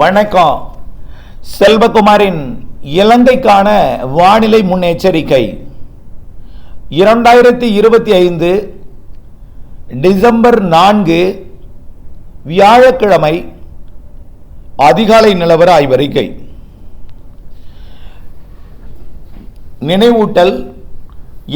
வணக்கம். செல்வகுமாரின் இலங்கைக்கான வானிலை முன்னெச்சரிக்கை. இரண்டாயிரத்தி இருபத்தி ஐந்து டிசம்பர் நான்கு வியாழக்கிழமை அதிகாலை நிலவர ஆய்வறிக்கை. நினைவூட்டல்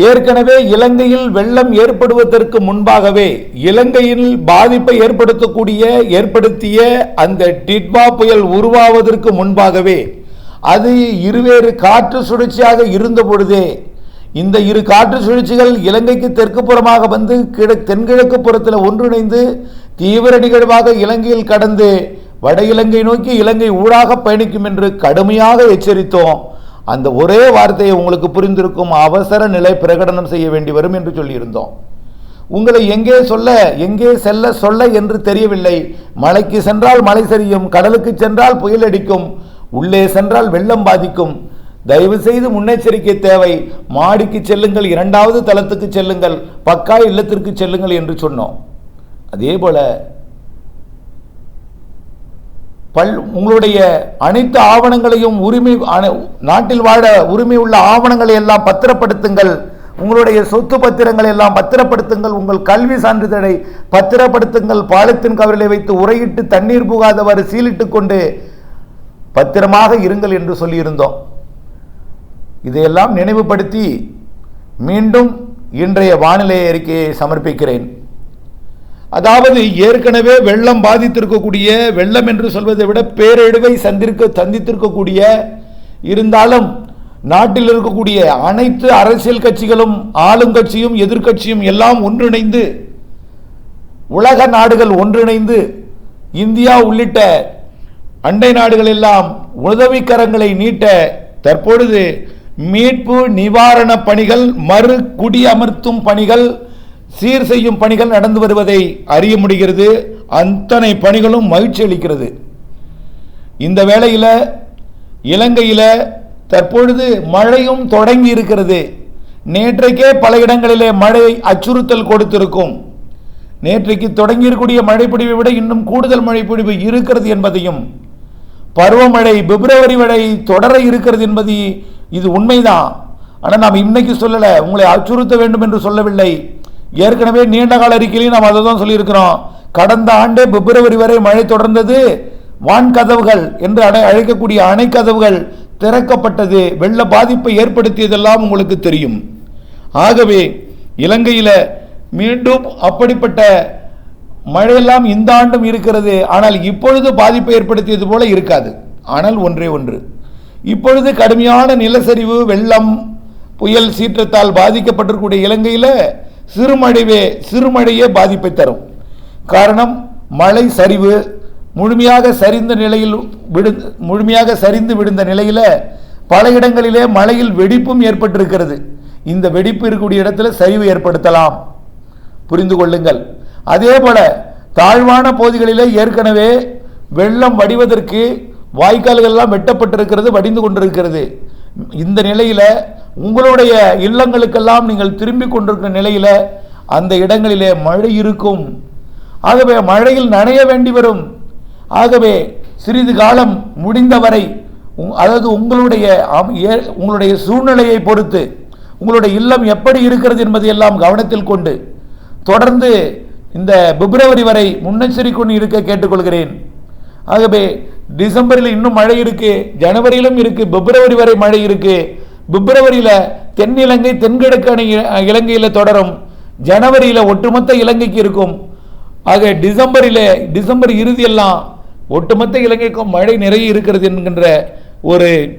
ஏற்கனவே இலங்கையில் வெள்ளம் ஏற்படுவதற்கு முன்பாகவே இலங்கையில் பாதிப்பை ஏற்படுத்தக்கூடிய ஏற்படுத்திய அந்த டிட்வா புயல் உருவாவதற்கு முன்பாகவே அது இருவேறு காற்று சுழற்சியாக இருந்த பொழுதே இந்த இரு காற்று சுழற்சிகள் இலங்கைக்கு தெற்கு புறமாக வந்து கிழ தென்கிழக்கு புறத்தில் ஒன்றிணைந்து தீவிர நிகழ்வாக இலங்கையில் கடந்து வட இலங்கை நோக்கி இலங்கை ஊடாக பயணிக்கும் என்று கடுமையாக எச்சரித்தோம். அந்த ஒரே வார்த்தையை உங்களுக்கு புரிந்திருக்கும் அவசர நிலை பிரகடனம் செய்ய வேண்டி வரும் என்று சொல்லியிருந்தோம். உங்களை எங்கே சொல்ல எங்கே செல்ல சொல்ல என்று தெரியவில்லை. மலைக்கு சென்றால் மழை சரியும் கடலுக்கு சென்றால் புயல் அடிக்கும் உள்ளே சென்றால் வெள்ளம் பாதிக்கும். தயவு செய்து முன்னெச்சரிக்கை தேவை. மாடிக்கு செல்லுங்கள் இரண்டாவது தளத்துக்கு செல்லுங்கள் பக்கா இல்லத்திற்கு செல்லுங்கள் என்று சொன்னோம். அதே போல பல் உங்களுடைய அனைத்து ஆவணங்களையும் உரிமை நாட்டில் வாழ உரிமை உள்ள ஆவணங்களை எல்லாம் பத்திரப்படுத்துங்கள். உங்களுடைய சொத்து பத்திரங்களை எல்லாம் பத்திரப்படுத்துங்கள். உங்கள் கல்வி சான்றிதழை பத்திரப்படுத்துங்கள். பாலத்தின் கவரிலே வைத்து உரையிட்டு தண்ணீர் புகாதவாறு சீலிட்டு கொண்டு பத்திரமாக இருங்கள் என்று சொல்லியிருந்தோம். இதையெல்லாம் நினைவுபடுத்தி மீண்டும் இன்றைய வானிலை அறிக்கையை சமர்ப்பிக்கிறேன். அதாவது ஏற்கனவே வெள்ளம் பாதித்திருக்கக்கூடிய வெள்ளம் என்று சொல்வதை விட பேரழிவை சந்திருக்க சந்தித்திருக்கக்கூடிய இருந்தாலும் நாட்டில் இருக்கக்கூடிய அனைத்து அரசியல் கட்சிகளும் ஆளுங்கட்சியும் எதிர்க்கட்சியும் எல்லாம் ஒன்றிணைந்து உலக நாடுகள் ஒன்றிணைந்து இந்தியா உள்ளிட்ட அண்டை நாடுகள் எல்லாம் உதவிக்கரங்களை நீட்ட தற்பொழுது மீட்பு நிவாரண பணிகள் மறு குடியமர்த்தும் பணிகள் சீர் செய்யும் பணிகள் நடந்து வருவதை அறிய முடிகிறது. அத்தனை பணிகளும் மகிழ்ச்சி அளிக்கிறது. இந்த வேளையில் இலங்கையில் தற்பொழுது மழையும் தொடங்கி இருக்கிறது. நேற்றைக்கே பல இடங்களிலே மழை அச்சுறுத்தல் கொடுத்திருக்கும். நேற்றைக்கு தொடங்கியிருக்கூடிய மழைப்பிடிவை விட இன்னும் கூடுதல் மழைப்பிடிவு இருக்கிறது என்பதையும் பருவமழை பிப்ரவரி வரை தொடர இருக்கிறது என்பது இது உண்மைதான். ஆனால் நாம் இன்னைக்கு சொல்லலை. உங்களை அச்சுறுத்த வேண்டும் என்று சொல்லவில்லை. ஏற்கனவே நீண்ட கால அறிக்கையிலையும் நாம் அதை தான் சொல்லியிருக்கிறோம். கடந்த ஆண்டே பிப்ரவரி வரை மழை தொடர்ந்தது. வான்கதவுகள் என்று அடை அழைக்கக்கூடிய அணை கதவுகள் திறக்கப்பட்டது. வெள்ள பாதிப்பை ஏற்படுத்தியதெல்லாம் உங்களுக்கு தெரியும். ஆகவே இலங்கையில் மீண்டும் அப்படிப்பட்ட மழையெல்லாம் இந்த ஆண்டும் இருக்கிறது. ஆனால் இப்பொழுது பாதிப்பை ஏற்படுத்தியது போல இருக்காது. ஆனால் ஒன்றே ஒன்று. இப்பொழுது கடுமையான நிலச்சரிவு வெள்ளம் புயல் சீற்றத்தால் பாதிக்கப்பட்டிருக்கூடிய இலங்கையில் சிறுமழைவே சிறுமழையே பாதிப்பை தரும். காரணம் மழை சரிவு முழுமையாக சரிந்த நிலையில் விடு முழுமையாக சரிந்து விழுந்த நிலையில் பல இடங்களிலே மழையில் வெடிப்பும் ஏற்பட்டிருக்கிறது. இந்த வெடிப்பு இருக்கக்கூடிய இடத்துல சரிவு ஏற்படுத்தலாம். புரிந்து கொள்ளுங்கள். அதே போல தாழ்வான பகுதிகளிலே ஏற்கனவே வெள்ளம் வடிவதற்கு வாய்க்கால்கள்லாம் வெட்டப்பட்டிருக்கிறது வடிந்து கொண்டிருக்கிறது. இந்த நிலையில உங்களுடைய இல்லங்களுக்கெல்லாம் நீங்கள் திரும்பி கொண்டிருக்கிற நிலையில் அந்த இடங்களிலே மழை இருக்கும். ஆகவே மழையில் நனைய வேண்டி வரும். ஆகவே சிறிது காலம் முடிந்தவரை உங்- அதாவது உங்களுடைய அம்- ஏ- உங்களுடைய சூழ்நிலையை பொறுத்து உங்களுடைய இல்லம் எப்படி இருக்கிறது என்பதை எல்லாம் கவனத்தில் கொண்டு தொடர்ந்து இந்த பிப்ரவரி வரை முன்னெச்சரிக்கை இருக்க கேட்டுக்கொள்கிறேன். ஆகவே டிசம்பரில் இன்னும் மழை இருக்கு ஜனவரியிலும் இருக்கு பிப்ரவரி வரை மழை இருக்குது பிப்ரவரியில் தென் இலங்கை தென்கிழக்கு அணி இலங்கையில் தொடரும். ஜனவரியில் ஒட்டுமொத்த இலங்கைக்கு இருக்கும். ஆக டிசம்பரில் டிசம்பர் இறுதியெல்லாம் ஒட்டுமொத்த இலங்கைக்கும் மழை நிறைய இருக்கிறது என்கின்ற ஒரு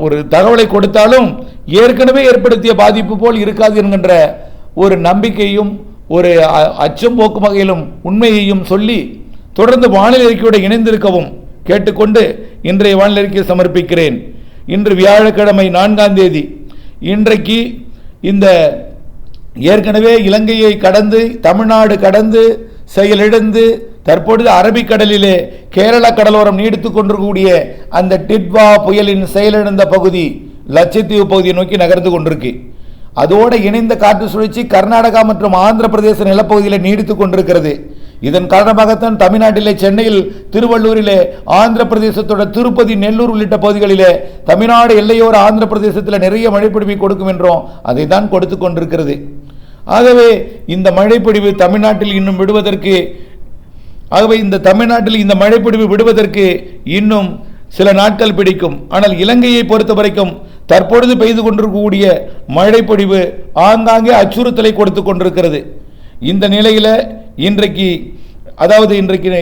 ஒரு தகவலை கொடுத்தாலும் ஏற்கனவே ஏற்படுத்திய பாதிப்பு போல் இருக்காது என்கின்ற ஒரு நம்பிக்கையும் ஒரு அ- அச்சம் போக்கும் வகையிலும் உண்மையையும் சொல்லி தொடர்ந்து வானிலை அறிக்கையோடு இணைந்திருக்கவும் கேட்டுக்கொண்டு இன்றைய வானிலை அறிக்கையை சமர்ப்பிக்கிறேன். இன்று வியாழக்கிழமை நான்காம் தேதி. இன்றைக்கு இந்த ஏற்கனவே இலங்கையை கடந்து தமிழ்நாடு கடந்து செயலிழந்து தற்பொழுது அரபிக்கடலிலே கேரள கடலோரம் நீடித்து கொண்டிருக்கக்கூடிய அந்த டிட்வா புயலின் செயலிழந்த பகுதி லட்சத்தீவு பகுதியை நோக்கி நகர்ந்து கொண்டிருக்கு. அதோடு இணைந்த காற்று சுழற்சி கர்நாடகா மற்றும் ஆந்திர பிரதேச நிலப்பகுதியில் நீடித்துக் கொண்டிருக்கிறது. இதன் காரணமாகத்தான் தமிழ்நாட்டிலே சென்னையில் திருவள்ளூரிலே ஆந்திர பிரதேசத்தோட திருப்பதி நெல்லூர் உள்ளிட்ட பகுதிகளிலே தமிழ்நாடு எல்லையோர ஆந்திர பிரதேசத்தில் நிறைய மழைப்பிடிவை கொடுக்கும் என்றோம் அதை தான் கொடுத்து கொண்டிருக்கிறது. ஆகவே இந்த மழைப்பிடிவு தமிழ்நாட்டில் இன்னும் விடுவதற்கு ஆகவே இந்த தமிழ்நாட்டில் இந்த மழைப்பிடிவு விடுவதற்கு இன்னும் சில நாட்கள் பிடிக்கும். ஆனால் இலங்கையை பொறுத்த வரைக்கும் தற்பொழுது பெய்து கொண்டிருக்கக்கூடிய மழைப்பொழிவு ஆங்காங்கே அச்சுறுத்தலை கொடுத்து கொண்டிருக்கிறது. இந்த நிலையில் இன்றைக்கு அதாவது இன்றைக்கு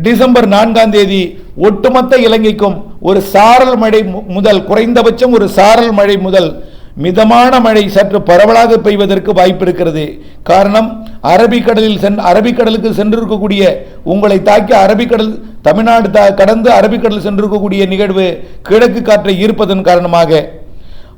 டிசம்பர் நான்காம் தேதி ஒட்டுமொத்த இலங்கைக்கும் ஒரு சாரல் மழை மு- முதல் குறைந்தபட்சம் ஒரு சாரல் மழை முதல் மிதமான மழை சற்று பரவலாக பெய்வதற்கு வாய்ப்பு இருக்கிறது. காரணம் அரபிக்கடலில் சென் அரபிக்கடலுக்கு சென்றிருக்கக்கூடிய உங்களை தாக்கி அரபிக்கடல் தமிழ்நாடு தா கடந்து அரபிக்கடல் சென்றிருக்கக்கூடிய நிகழ்வு கிழக்கு காற்றை ஈர்ப்பதன் காரணமாக.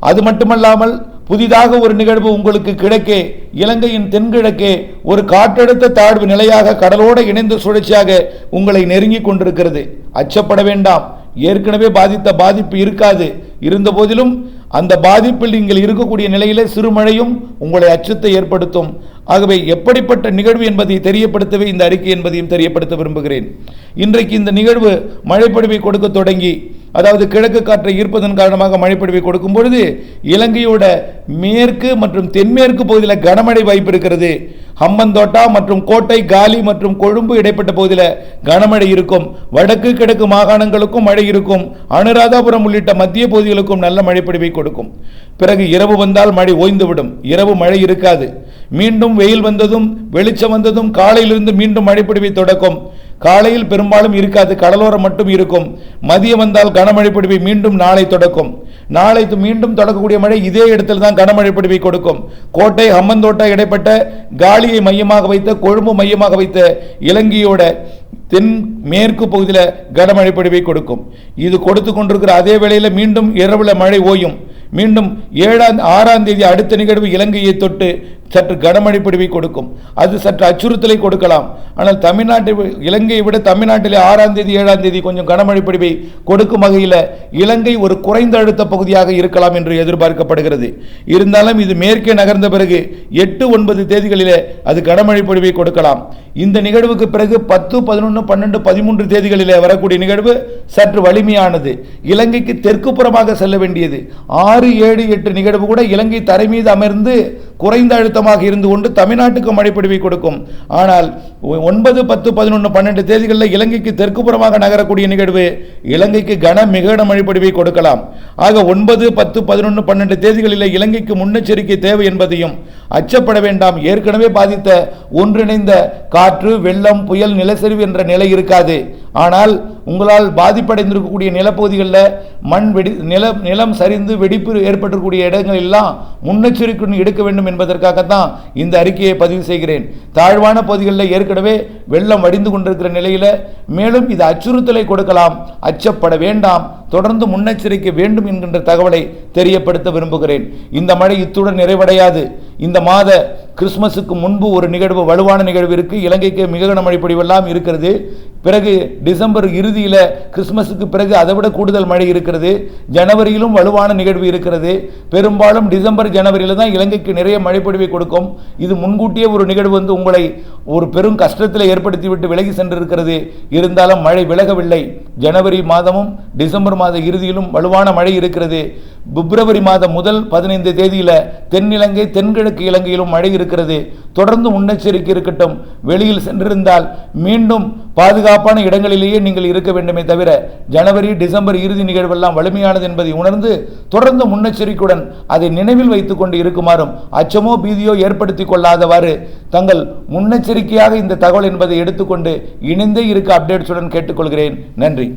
அது மட்டுமல்லாமல் புதிதாக ஒரு நிகழ்வு உங்களுக்கு கிழக்கே இலங்கையின் தென்கிழக்கே ஒரு காற்றழுத்த தாழ்வு நிலையாக கடலோடு இணைந்த சுழற்சியாக உங்களை நெருங்கி கொண்டிருக்கிறது. அச்சப்பட வேண்டாம். ஏற்கனவே பாதித்த பாதிப்பு இருக்காது. இருந்த போதிலும் அந்த பாதிப்பில் நீங்கள் இருக்கக்கூடிய நிலையிலே சிறுமழையும் உங்களை அச்சத்தை ஏற்படுத்தும். ஆகவே எப்படிப்பட்ட நிகழ்வு என்பதை தெரியப்படுத்தவே இந்த அறிக்கை என்பதையும் தெரியப்படுத்த விரும்புகிறேன். இன்றைக்கு இந்த நிகழ்வு மழைப்பொழிவை கொடுக்க தொடங்கி அதாவது கிழக்கு காற்றை ஈர்ப்பதன் காரணமாக மழைப்பொழிவை கொடுக்கும் பொழுது இலங்கையோட மேற்கு மற்றும் தென்மேற்கு பகுதியில் கனமழை வாய்ப்பு இருக்கிறது. ஹம்பந்தோட்டா மற்றும் கோட்டை காலி மற்றும் கொழும்பு இடைப்பட்ட பகுதியில் கனமழை இருக்கும். வடக்கு கிழக்கு மாகாணங்களுக்கும் மழை இருக்கும். அனுராதாபுரம் உள்ளிட்ட மத்திய பகுதிகளுக்கும் நல்ல மழைப்பொழிவை கொடுக்கும். பிறகு இரவு வந்தால் மழை ஓய்ந்துவிடும். இரவு மழை இருக்காது. மீண்டும் வெயில் வந்ததும் வெளிச்சம் வந்ததும் காலையிலிருந்து மீண்டும் மழைப்பொழிவை தொடக்கும். காலையில் பெரும்பாலும் இருக்காது கடலோரம் மட்டும் இருக்கும். மதியம் வந்தால் கனமழை பொழிவை மீண்டும் நாளை தொடக்கும். நாளை மீண்டும் தொடக்கக்கூடிய மழை இதே இடத்தில் தான் கனமழை பொழிவை கொடுக்கும். கோட்டை ஹம்மந்தோட்டா இடைப்பட்ட காலியை மையமாக வைத்த கொழும்பு மையமாக வைத்த இலங்கையோட தென் மேற்கு பகுதியில் கனமழை பொழிவை கொடுக்கும். இது கொடுத்து கொண்டிருக்கிற அதே வேளையில் மீண்டும் இரவுல மழை ஓயும். மீண்டும் ஏழாம் ஆறாம் தேதி அடுத்த நிகழ்வு இலங்கையை தொட்டு சற்று கனமழை பிடிவை கொடுக்கும். அது சற்று அச்சுறுத்தலை கொடுக்கலாம். ஆனால் தமிழ்நாட்டை இலங்கையை விட தமிழ்நாட்டிலே ஆறாம் தேதி ஏழாம் தேதி கொஞ்சம் கனமழை பிடிவை கொடுக்கும் வகையில் இலங்கை ஒரு குறைந்த அழுத்த பகுதியாக இருக்கலாம் என்று எதிர்பார்க்கப்படுகிறது. இருந்தாலும் இது மேற்கே நகர்ந்த பிறகு எட்டு ஒன்பது தேதிகளிலே அது கனமழை பொழிவை கொடுக்கலாம். இந்த நிகழ்வுக்கு பிறகு பத்து பதினொன்று பன்னெண்டு பதிமூன்று தேதிகளிலே வரக்கூடிய நிகழ்வு சற்று வலிமையானது. இலங்கைக்கு தெற்கு புறமாக செல்ல வேண்டியது. ஆறு ஏழு எட்டு நிகழ்வு கூட இலங்கை தரை மீது அமர்ந்து குறைந்த அழுத்தமாக இருந்து கொண்டு தமிழ்நாட்டுக்கு மழைப்பிடிவை கொடுக்கும். ஆனால் ஒன்பது பத்து பதினொன்று பன்னெண்டு தேதிகளில் இலங்கைக்கு தெற்கு புறமாக நகரக்கூடிய நிகழ்வு இலங்கைக்கு கன மிகன மழைப்பிடிவை கொடுக்கலாம். ஆக ஒன்பது பத்து பதினொன்று பன்னெண்டு தேதிகளில் இலங்கைக்கு முன்னெச்சரிக்கை தேவை என்பதையும் அச்சப்பட வேண்டாம். ஏற்கனவே பாதித்த ஒன்றிணைந்த காற்று வெள்ளம் புயல் நிலச்சரிவு என்ற நிலை இருக்காது. ஆனால் உங்களால் பாதிப்படைந்திருக்கக்கூடிய நிலப்பகுதிகளில் மண் வெடி நில நிலம் சரிந்து வெடிப்பு ஏற்பட்டிருக்கக்கூடிய இடங்கள் எல்லாம் முன்னெச்சரிக்கை எடுக்க வேண்டும் என்பதற்காகத்தான் இந்த அறிக்கையை பதிவு செய்கிறேன். தாழ்வான பகுதிகளில் ஏற்கனவே வெள்ளம் வடிந்து கொண்டிருக்கிற நிலையில் மேலும் இது அச்சுறுத்தலை கொடுக்கலாம் அச்சப்பட வேண்டாம் தொடர்ந்து முன்னெச்சரிக்கை வேண்டும் என்கின்ற தகவலை தெரியப்படுத்த விரும்புகிறேன். இந்த மழை இத்துடன் நிறைவடையாது. இந்த மாத கிறிஸ்மஸுக்கு முன்பு ஒரு நிகழ்வு வலுவான நிகழ்வு இருக்கு இலங்கைக்கு மிக கனமழை பொழிவெல்லாம் இருக்கிறது. பிறகு டிசம்பர் இறுதியில் கிறிஸ்மஸுக்கு பிறகு அதை விட கூடுதல் மழை இருக்கிறது. ஜனவரியிலும் வலுவான நிகழ்வு இருக்கிறது. பெரும்பாலும் டிசம்பர் ஜனவரியில் தான் இலங்கைக்கு நிறைய மழைப்பொழிவை கொடுக்கும். இது முன்கூட்டியே ஒரு நிகழ்வு வந்து உங்களை ஒரு பெரும் கஷ்டத்தில் ஏற்படுத்திவிட்டு விலகி சென்றிருக்கிறது. இருந்தாலும் மழை விலகவில்லை. ஜனவரி மாதமும் டிசம்பர் மாத இறுதியிலும் வலுவான மழை இருக்கிறது. பிப்ரவரி மாதம் முதல் பதினைந்து தேதியில் தென்னிலங்கை தென்கிழக்கு இலங்கையிலும் மழை இருக்கிறது. தொடர்ந்து முன்னெச்சரிக்கை இருக்கட்டும். வெளியில் சென்றிருந்தால் மீண்டும் பாதுகாப்பான இடங்களிலேயே நீங்கள் இருக்க வேண்டுமே தவிர ஜனவரி டிசம்பர் இறுதி நிகழ்வெல்லாம் வலிமையானது என்பதை உணர்ந்து தொடர்ந்து முன்னெச்சரிக்கையுடன் அதை நினைவில் வைத்துக் கொண்டு இருக்குமாறும் அச்சமோ பீதியோ ஏற்படுத்தி கொள்ளாதவாறு தங்கள் முன்னெச்சரிக்கையாக இந்த தகவல் என்பதை எடுத்துக்கொண்டு இணைந்தே இருக்க அப்டேட்ஸுடன் கேட்டுக்கொள்கிறேன். நன்றி.